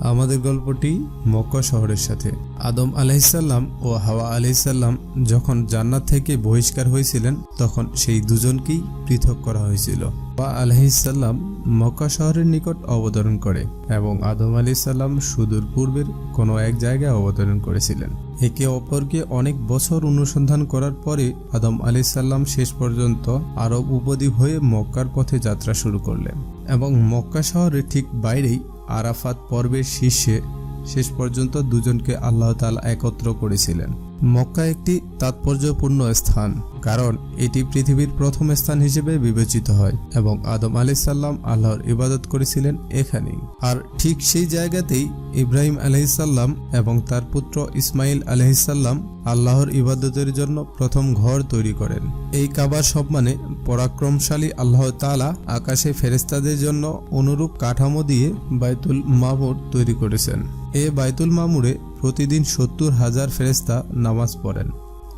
আমাদের গল্পটি মক্কা শহরের সাথে। আদম আলাইসাল্লাম ও হাওয়া আলাইসাল্লাম যখন জান্নাত থেকে বহিষ্কার হয়েছিলেন, তখন সেই দুজনকেই পৃথক করা হয়েছিল। হাওয়া আলাইসাল্লাম মক্কা শহরের নিকট অবতরণ করে এবং আদম আলাইসাল্লাম সুদূর পূর্বের কোনো এক জায়গায় অবতরণ করেছিলেন। একে অপরকে অনেক বছর অনুসন্ধান করার পরে আদম আলাইসাল্লাম শেষ পর্যন্ত আরব উপদ্বীপ হয়ে মক্কার পথে যাত্রা শুরু করলেন এবং মক্কা শহরের ঠিক বাইরেই আরাফাত পর্বের শীর্ষে শেষ পর্যন্ত দুজনকে আল্লাহ তালা একত্র করেছিলেন। মক্কা একটি তাৎপর্যপূর্ণ স্থান, কারণ এটি পৃথিবীর প্রথম স্থান হিসেবে বিবেচিত হয় এবং আদম আলাইসাল্লাম আল্লাহর ইবাদত করেছিলেন এখানেই। আর ঠিক সেই জায়গাতেই ইব্রাহিম আলহিসাল্লাম এবং তার পুত্র ইসমাইল আলহিসাল্লাম আল্লাহর ইবাদতের জন্য প্রথম ঘর তৈরি করেন। এই কাবার সম্মানে পরাক্রমশালী আল্লাহ তালা আকাশে ফেরেস্তাদের জন্য অনুরূপ কাঠামো দিয়ে বাইতুল মামুর তৈরি করেছেন। এ বাইতুল মামুরে প্রতিদিন সত্তর হাজার ফেরেস্তা নামাজ পড়েন।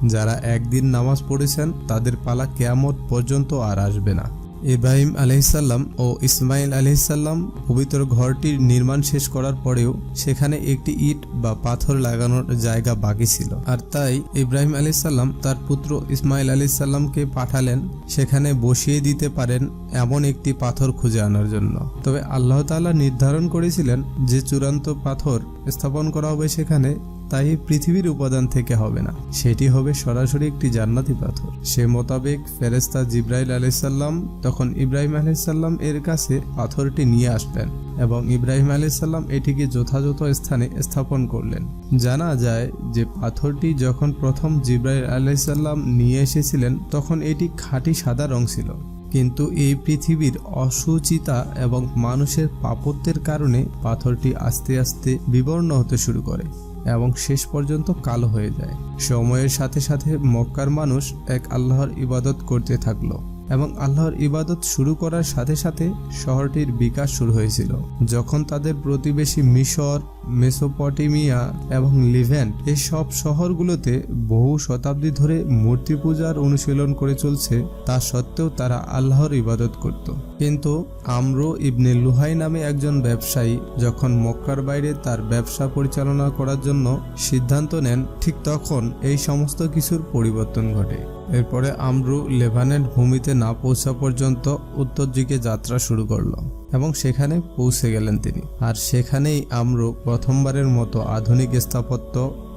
যারা একদিন নামাজ পড়েছেন, তাদের পালা কেয়ামত পর্যন্ত আর আসবে না। ইব্রাহিম আলহিসাল্লাম ও ইসমাইল আলহিসাল্লাম পবিত্র ঘরটির নির্মাণ শেষ করার পরেও সেখানে একটি ইট বা পাথর লাগানোর জায়গা বাকি ছিল। আর তাই ইব্রাহিম আলহিসাল্লাম তার পুত্র ইসমাইল আলহিসাল্লামকে পাঠালেন, সেখানে বসিয়ে দিতে পারেন এমন একটি পাথর খুঁজে আনার জন্য। তবে আল্লাহ তাআলা নির্ধারণ করেছিলেন যে চূড়ান্ত পাথর স্থাপন করা হবে সেখানে তাই পৃথিবীর উপাদান থেকে হবে না। সেটি হবে সরাসরি একটি জান্নাতি পাথর। সে মোতাবেক ফেরেস্তা জিব্রাইল আলাইসাল্লাম তখন ইব্রাহিম আলাইসাল্লাম এর কাছে পাথরটি নিয়ে আসলেন এবং ইব্রাহিম আলাইসাল্লাম এটিকে যথাযথ স্থানে স্থাপন করলেন। জানা যায় যে পাথরটি যখন প্রথম জিব্রাইল আলাইসাল্লাম নিয়ে এসেছিলেন, তখন এটি খাঁটি সাদা রং ছিল। কিন্তু এই পৃথিবীর অসুচিতা এবং মানুষের পাপত্যের কারণে পাথরটি আস্তে আস্তে বিবর্ণ হতে শুরু করে। এবং শেষ পর্যন্ত কালো হয়ে যায়। সময়ের সাথে সাথে মক্কার মানুষ এক আল্লাহর ইবাদত করতে থাকল। এবং আল্লাহর ইবাদত শুরু করার সাথে সাথে শহরটির বিকাশ শুরু হয়েছিল। যখন তাদের প্রতিবেশী মিশর, মেসোপটেমিয়া এবং লিভেন্ট এই সব শহরগুলোতে বহু শতাব্দী ধরে মূর্তি পূজার অনুশীলন করে চলছে, তা সত্ত্বেও তারা আল্লাহর ইবাদত করত। কিন্তু আমরো ইবনে লুহাই নামে একজন ব্যবসায়ী যখন মক্কার বাইরে তার ব্যবসা পরিচালনা করার জন্য সিদ্ধান্ত নেন, ঠিক তখন এই সমস্ত কিছুর পরিবর্তন ঘটে। এরপরে আমরু লেভানের ভূমিতে না পৌঁছা পর্যন্ত উত্তর দিকে যাত্রা শুরু করল এবং সেখানে পৌঁছে গেলেন তিনি। আর সেখানেই আমরু প্রথমবারের মতো আধুনিক স্থাপত্য,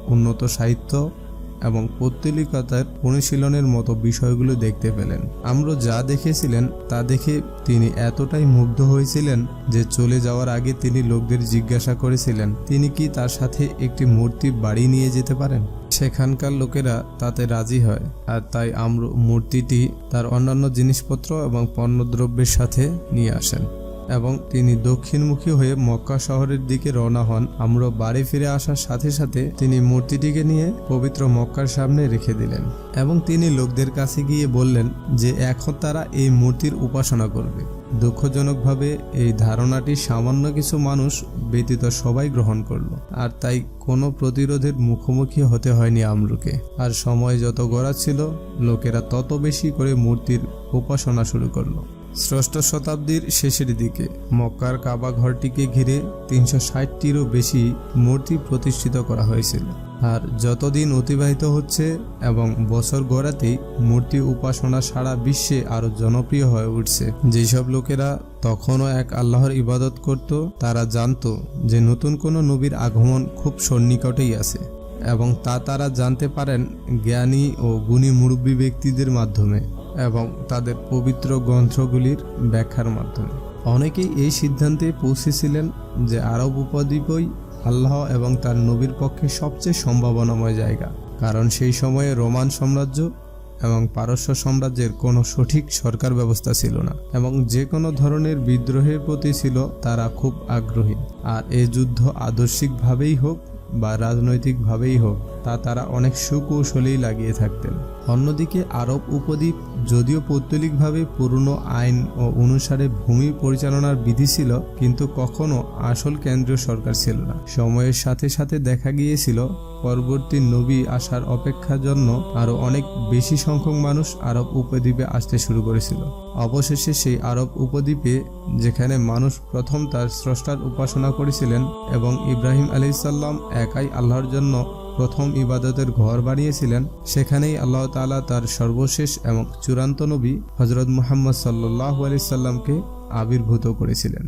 উন্নত সাহিত্য এবং পৌত্তলিকতার অনুশীলনের মতো বিষয়গুলো দেখতে পেলেন। আমরা যা দেখেছিলেন তা দেখে তিনি এতটাই মুগ্ধ হয়েছিলেন যে চলে যাওয়ার আগে তিনি লোকদের জিজ্ঞাসা করেছিলেন, তিনি কি তার সাথে একটি মূর্তি বাড়ি নিয়ে যেতে পারেন? সেখানকার লোকেরা তাতে রাজি হয়। আর তাই আম্র মূর্তিটি তার অন্যান্য জিনিসপত্র এবং পণ্যদ্রব্যের সাথে নিয়ে আসেন। এবং তিনি দক্ষিণমুখী হয়ে মক্কা শহরের দিকে রওনা হন। আমরা বাড়ি ফিরে আসার সাথে সাথে তিনি মূর্তিটিকে নিয়ে পবিত্র মক্কার সামনে রেখে দিলেন এবং তিনি লোকদের কাছে গিয়ে বললেন যে, এখন তারা এই মূর্তির উপাসনা করবে। দুঃখজনকভাবে এই ধারণাটি সামান্য কিছু মানুষ ব্যতীত সবাই গ্রহণ করল। আর তাই কোনো প্রতিরোধের মুখোমুখি হতে হয়নি আমরুকে। আর সময় যত গড়াচ্ছিল, লোকেরা তত বেশি করে মূর্তির উপাসনা শুরু করল। ষষ্ঠ শতাব্দীর শেষের দিকে মক্কার কাবা ঘরটিকে ঘিরে তিনশো ষাটটিরও বেশি মূর্তি প্রতিষ্ঠিত করা হয়েছিল। আর যতদিন অতিবাহিত হচ্ছে এবং বছর গড়াতেই মূর্তি উপাসনা সারা বিশ্বে আরও জনপ্রিয় হয়ে উঠছে। যেসব লোকেরা তখনও এক আল্লাহর ইবাদত করত, তারা জানতো যে নতুন কোনো নবীর আগমন খুব সন্নিকটেই আছে এবং তা তারা জানতে পারেন জ্ঞানী ও গুণী মুরব্বী ব্যক্তিদের মাধ্যমে। এবং তাদের পবিত্র গ্রন্থগুলির ব্যাখ্যার মাধ্যমে। অনেকেই এই সিদ্ধান্তে পৌঁছেছিলেন যে আরব উপদ্বীপই আল্লাহ এবং তার নবীর পক্ষে সবচেয়ে সম্ভাবনাময় জায়গা, কারণ সেই সময়ে রোমান সাম্রাজ্য এবং পারস্য সাম্রাজ্যের কোনো সঠিক সরকার ব্যবস্থা ছিল না এবং যে কোনো ধরনের বিদ্রোহের প্রতি ছিল তারা খুব আগ্রহী। আর এ যুদ্ধ আদর্শিকভাবেই হোক বা রাজনৈতিকভাবেই হোক, তা তারা অনেক সুকৌশলেই লাগিয়ে থাকতেন। অন্যদিকে আরব উপদ্বীপ যদিও পৌত্তলিকভাবে পুরনো আইন ও অনুসারে ভূমি পরিচালনার বিধি ছিল, কিন্তু কখনো আসল কেন্দ্রীয় সরকার ছিল না। সময়ের সাথে সাথে দেখা গিয়েছিল, পরবর্তী নবী আসার অপেক্ষার জন্য আরও অনেক বেশি সংখ্যক মানুষ আরব উপদ্বীপে আসতে শুরু করেছিল। অবশেষে সেই আরব উপদ্বীপে, যেখানে মানুষ প্রথম তার স্রষ্টার উপাসনা করেছিলেন এবং ইব্রাহিম আলাইসাল্লাম একাই আল্লাহর জন্য প্রথম ইবাদতের ঘর বানিয়েছিলেন, সেখানেই আল্লাহ তালা তার সর্বশেষ এবং চূড়ান্ত নবী হজরত মুহাম্মদ সাল্লাহ আলি সাল্লামকে আবির্ভূত করেছিলেন।